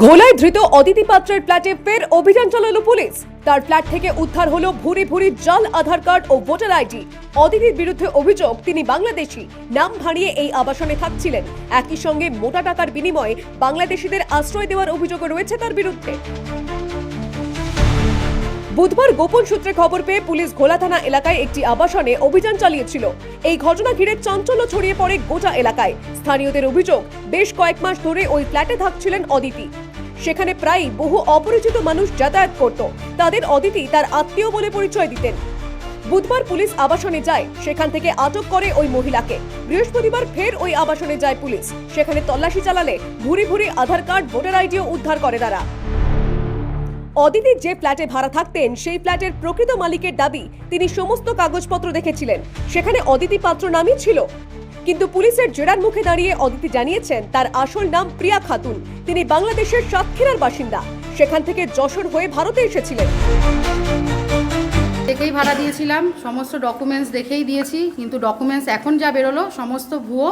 ঘোলায় ধৃত অদিতি পাত্রের ফ্ল্যাটে ফের অভিযান চালালো পুলিশ। তার ফ্ল্যাট থেকে উদ্ধার হলো ভুরি ভুরি জাল, আধার কার্ড ও ভোটার আইডি। অদিতির বিরুদ্ধে অভিযোগ, তিনি বাংলাদেশি। নাম ভাড়িয়ে এই আবাসনে থাকছিলেন। একই সঙ্গে মোটা টাকার বিনিময়ে বাংলাদেশিদের আশ্রয় দেওয়ার অভিযোগও রয়েছে তার বিরুদ্ধে। বুধবার গোপন সূত্রে খবর পেয়ে পুলিশ ঘোলা থানা এলাকায় একটি আবাসনে অভিযান চালিয়েছিল। এই ঘটনা ঘিরে চাঞ্চল্য ছড়িয়ে পড়ে গোটা এলাকায়। স্থানীয়দের অভিযোগ, বেশ কয়েক মাস ধরে ওই ফ্ল্যাটে থাকছিলেন অদিতি। সেখানে প্রায়ই বহু অপরিচিত মানুষ যাতায়াত করত। তাদের অদিতি তার আত্মীয় বলে পরিচয় দিতেন। বুধবার পুলিশ আবাসনে যায়, সেখান থেকে আটক করে ওই মহিলাকে। বৃহস্পতিবার ফের ওই আবাসনে যায় পুলিশ। সেখানে তল্লাশি চালালে ভুরি ভুরি আধার কার্ড, ভোটার আইডিও উদ্ধার করে তারা। অদিতি যে ফ্ল্যাটে ভাড়া থাকতেন, সেই ফ্ল্যাটের প্রকৃত মালিকের দাবি তিনি সমস্ত কাগজপত্র দেখেছিলেন। সেখানে অদিতি পাত্র নামই ছিল। কিন্তু পুলিশের জেরার মুখে দাঁড়িয়ে অদিতি জানিয়েছেন, তার আসল নাম প্রিয়া খাতুন। তিনি বাংলাদেশের সাতক্ষীরার বাসিন্দা। সেখান থেকে যশোর হয়ে ভারতে এসেছিলেন। দেখেই ভাড়া দিয়েছিলাম, সমস্ত ডকুমেন্টস দেখেই দিয়েছি, কিন্তু ডকুমেন্টস এখন যা বেরোলো, সমস্ত ভুয়ো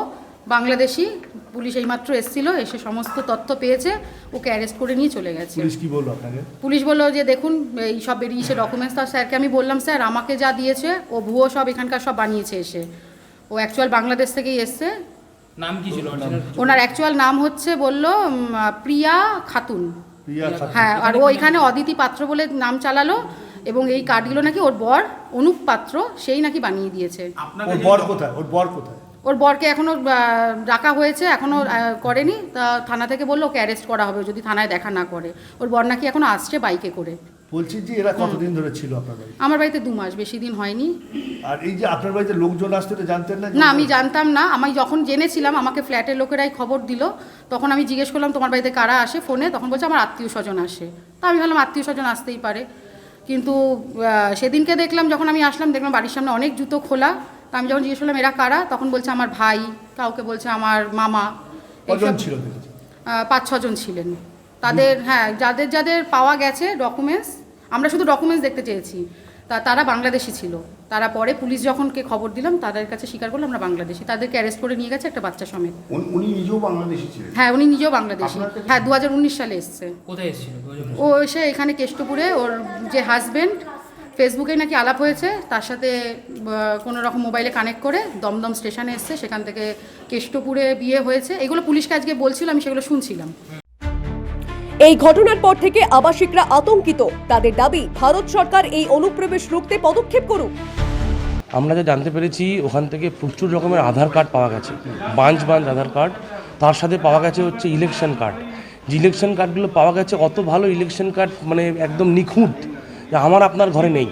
বাংলাদেশি পুলিশ এইমাত্র এসেছিল এসে সমস্ত তথ্য পেয়েছে ওকে অ্যারেস্ট করে নিয়ে চলে গেছে। পুলিশ কি বলল আপনাকে? পুলিশ বলল যে দেখুন এই সব বেরিয়েছে ডকুমেন্টস তার স্যারকে আমি বললাম স্যার আমাকে যা দিয়েছে ও ভুয়ো সব এখানকার সব বানিয়েছে এসে। ও অ্যাকচুয়াল বাংলাদেশ থেকেই এসছে। নাম কি ছিল ওনার? অ্যাকচুয়াল নাম হচ্ছে বলল প্রিয়া খাতুন। প্রিয়া খাতুন। হ্যাঁ আর ও এখানে অদিতি পাত্র বলে নাম চালালো এবং এই কার্ডগুলো নাকি ওর বর অনুপ পাত্র সেই নাকি বানিয়ে দিয়েছে। ওর বর কোথায়? ওর বর কোথায়? ওর বরকে এখনও আহ, ডাকা হয়েছে এখনও আহ, করেনি। তা থানা থেকে বলল ওকে অ্যারেস্ট করা হবে যদি থানায় দেখা না করে। ওর বর নাকি এখনও আসছে বাইকে করে। বলছি যে এরা কতদিন ধরে ছিল আপনার বাড়ি আমার বাড়িতে দু মাস বেশি দিন হয়নি। আর এই যে আপনার বাড়িতে লোকজন আসতে তো জানতেন না? না আমি জানতাম না। আমি যখন জেনেছিলাম আমাকে ফ্ল্যাটের লোকেরাই খবর দিল তখন আমি জিজ্ঞেস করলাম তোমার বাড়িতে কারা আসে ফোনে তখন বলছে আমার আত্মীয় স্বজন আসে। তা আমি ভাবলাম আত্মীয় স্বজন আসতেই পারে। কিন্তু সেদিনকে দেখলাম যখন আমি আসলাম দেখলাম বাড়ির সামনে অনেক জুতো খোলা। তা আমি যখন জিজ্ঞেস করলাম এরা কারা? তখন বলছে আমার ভাই। কাউকে বলছে আমার মামা। এইসব- ছিল পাঁচ ছজন ছিলেন। তাদের হ্যাঁ যাদের যাদের পাওয়া গেছে ডকুমেন্টস আমরা শুধু ডকুমেন্টস দেখতে চেয়েছি। তা তারা বাংলাদেশি ছিল। তারা পরে পুলিশ যখন কে খবর দিলাম তাদের কাছে স্বীকার করল আমরা বাংলাদেশি। তাদেরকে অ্যারেস্ট করে নিয়ে গেছে একটা বাচ্চা সমেত। উনি উনি নিজেও বাংলাদেশি ছিলেন? হ্যাঁ উনি নিজেও বাংলাদেশি। হ্যাঁ দু হাজার উনিশ সালে এসছে। কোথায় এসেছিল? ও এসে এখানে কেষ্টপুরে ওর যে হাজবেন্ড ফেসবুকে নাকি আলাপ হয়েছে তার সাথে কোনো রকম মোবাইলে কানেক্ট করে দমদম স্টেশনে এসছে সেখান থেকে কেষ্টপুরে বিয়ে হয়েছে। এগুলো পুলিশকে আজকে বলছিল আমি সেগুলো শুনছিলাম। এই ঘটনার পর থেকে আবাসিকরা আতঙ্কিত। তাদের দাবি ভারত সরকার এই অনুপ্রবেশ রুখতে পদক্ষেপ করুক। আমরা যা জানতে পেরেছি ওখান থেকে প্রচুর রকমের আধার কার্ড পাওয়া গেছে বাঞ্চ বাঞ্চ আধার কার্ড। তার সাথে পাওয়া গেছে হচ্ছে ইলেকশন কার্ড যে ইলেকশন কার্ডগুলো পাওয়া গেছে অত ভালো ইলেকশন কার্ড মানে একদম নিখুঁত। যে আমার আপনার ঘরে নেই।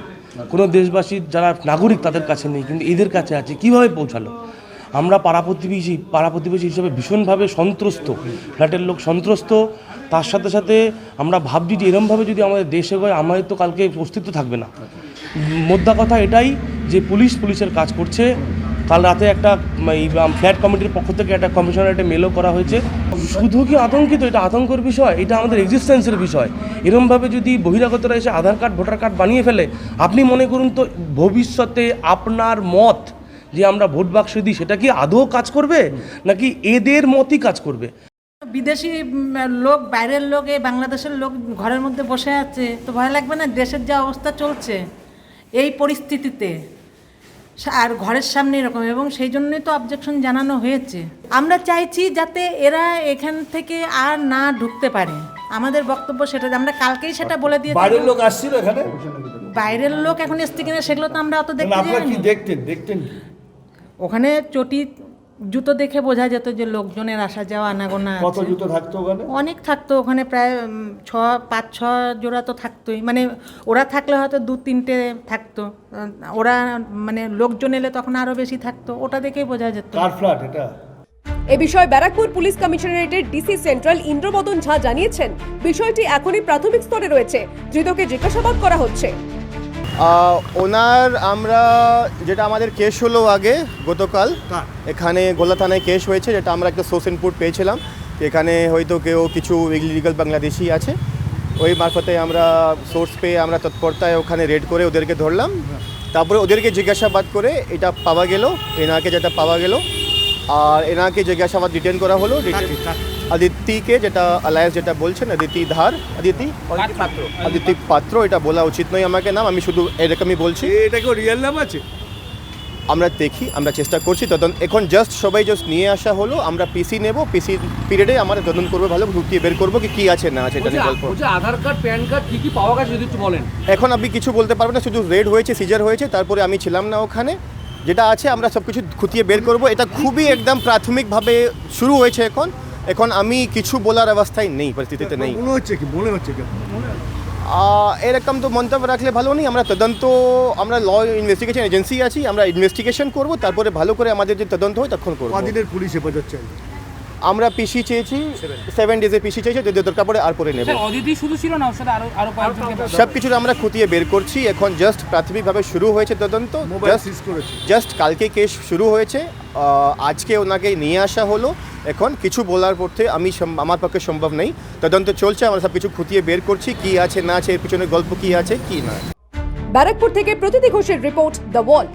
কোনো দেশবাসীর যারা নাগরিক তাদের কাছে নেই, কিন্তু এদের কাছে আছে। কীভাবে পৌঁছালো? আমরা পাড়া প্রতিবেশী পাড়া প্রতিবেশী হিসেবে ভীষণভাবে সন্ত্রস্ত। ফ্ল্যাটের লোক সন্ত্রস্ত। তার সাথে সাথে আমরা ভাবছি যে এরমভাবে যদি আমাদের দেশে হয়, আমাদের তো কালকে অস্তিত্ব থাকবে না। মোদ্দা কথা এটাই যে পুলিশ পুলিশের কাজ করছে। কাল রাতে একটা ফ্ল্যাট কমিটির পক্ষ থেকে একটা কমিশনের একটা মেলও করা হয়েছে। শুধু কি আতঙ্কিত? এটা আতঙ্কের বিষয়, এটা আমাদের এক্সিস্টেন্সের বিষয়। এরমভাবে যদি বহিরাগতরা এসে আধার কার্ড, ভোটার কার্ড বানিয়ে ফেলে, আপনি মনে করুন তো, ভবিষ্যতে আপনার মত যে আমরা ভোট বাক্স দিই, সেটা কি আদৌ কাজ করবে? নাকি এদের মতই কাজ করবে? বিদেশি লোক, বাইরের লোক, এই বাংলাদেশের লোক ঘরের মধ্যে বসে আছে, তো ভয় লাগবে না? দেশের যা অবস্থা চলছে, এই পরিস্থিতিতে। আর ঘরের সামনে এরকম এবং সেই জন্যই তো অবজেকশন জানানো হয়েছে। আমরা চাইছি যাতে এরা এখান থেকে আর না ঢুকতে পারে। আমাদের বক্তব্য সেটা আমরা কালকেই সেটা বলে দিয়েছি। বাইরের লোক আসছিল এখানে? বাইরের লোক এখন এসছে কিনা সেগুলো তো আমরা অত দেখতে আপনারা কি। দেখতেন? দেখতেন ওখানে চটি জুতো দেখে বোঝা যেত যে লোকজনের আসা যাওয়া আনাগোনা কত আছে। জুতো থাকতো ওখানে? অনেক থাকতো ওখানে প্রায় ছ পাঁচ ছ জোড়া তো থাকতোই। মানে ওরা থাকলে হয়তো দু তিনটে থাকতো। ওরা মানে লোকজন এলে তখন আরও বেশি থাকতো। ওটা দেখেই বোঝা যেত। কার ফ্ল্যাট এটা? এ বিষয়ে ব্যারাকপুর পুলিশ কমিশনারেটের ডিসি সেন্ট্রাল ইন্দ্রমদন ঝা জানিয়েছেন বিষয়টি এখনই প্রাথমিক স্তরে রয়েছে। ধৃতকে জিজ্ঞাসাবাদ করা হচ্ছে। ওনার আমরা যেটা আমাদের কেস হলো আগে গতকাল এখানে গোলা থানায় কেস হয়েছে যেটা আমরা একটা সোর্স ইনপুট পেয়েছিলাম। এখানে হয়তো কেউ কিছু ইলিগাল বাংলাদেশি আছে। ওই মারফতে আমরা সোর্স পেয়ে আমরা তৎপরতায় ওখানে রেড করে ওদেরকে ধরলাম। তারপরে ওদেরকে জিজ্ঞাসাবাদ করে এটা পাওয়া গেল এনাকে যেটা পাওয়া গেল আর এনাকে জিজ্ঞাসাবাদ ডিটেন করা হলো ডিটেন আদিত্যকে যেটা অ্যালায়েন্স যেটা বলছেন আদিতি ধার আদিতি? পাত্র। আদিতি পাত্র এটা বলা উচিত নয় আমাকে নাম আমি শুধু এরকমই বলছি। এটা কেউ রিয়েল নাম আছে? আমরা দেখি আমরা চেষ্টা করছি তদন্ত এখন জাস্ট সবাই জাস্ট নিয়ে আসা হলো আমরা পিসি নেব পিসি পিরিয়ডে আমরা তদন্ত করব ভালো ঢুকিয়ে বের করব কি কী আছে না আছে এটা নিয়ে গল্প। আধার কার্ড প্যান কার্ড কি কি পাওয়া গেছে যদি একটু বলেন। এখন আপনি কিছু বলতে পারবেন না শুধু রেড হয়েছে সিজার হয়েছে তারপরে আমি ছিলাম না ওখানে। যেটা আছে আমরা সব কিছু খুঁটিয়ে বের করব এটা খুবই একদম প্রাথমিকভাবে শুরু হয়েছে এখন। এখন আমি কিছু বলার অবস্থায় নেই পরিস্থিতিতে নেই। মনে হচ্ছে কি? মনে হচ্ছে কি? এরকম তো মন্তব্য রাখলে ভালো নেই। আমরা তদন্ত আমরা ল ইনভেস্টিগেশন এজেন্সি আছি আমরা ইনভেস্টিগেশন করব তারপরে ভালো করে আমাদের যে তদন্ত হয় তখন করব। পুলিশ হেফাজত চাই? আমরা পিসি চেয়েছি সেভেন ডেজে পিসি চেয়েছি যদি দরকার পড়ে আর পরে নেব। অদিতি শুধু ছিল না ওর আরও আরও সব কিছু আমরা খুঁটিয়ে বের করছি এখন জাস্ট প্রাথমিকভাবে শুরু হয়েছে তদন্ত জাস্ট কালকে কেস শুরু হয়েছে আহ, আজকে ওনাকে নিয়ে আসা হলো। এখন কিছু বলার পড়তে আমি আমার পক্ষে সম্ভব নেই। তদন্ত চলছে আমরা সব কিছু খুঁটিয়ে বের করছি কি আছে না আছে এর পিছনে গল্প কি আছে কি না। ব্যারাকপুর থেকে প্রতিদি ঘোষের রিপোর্ট দ্য ওয়াল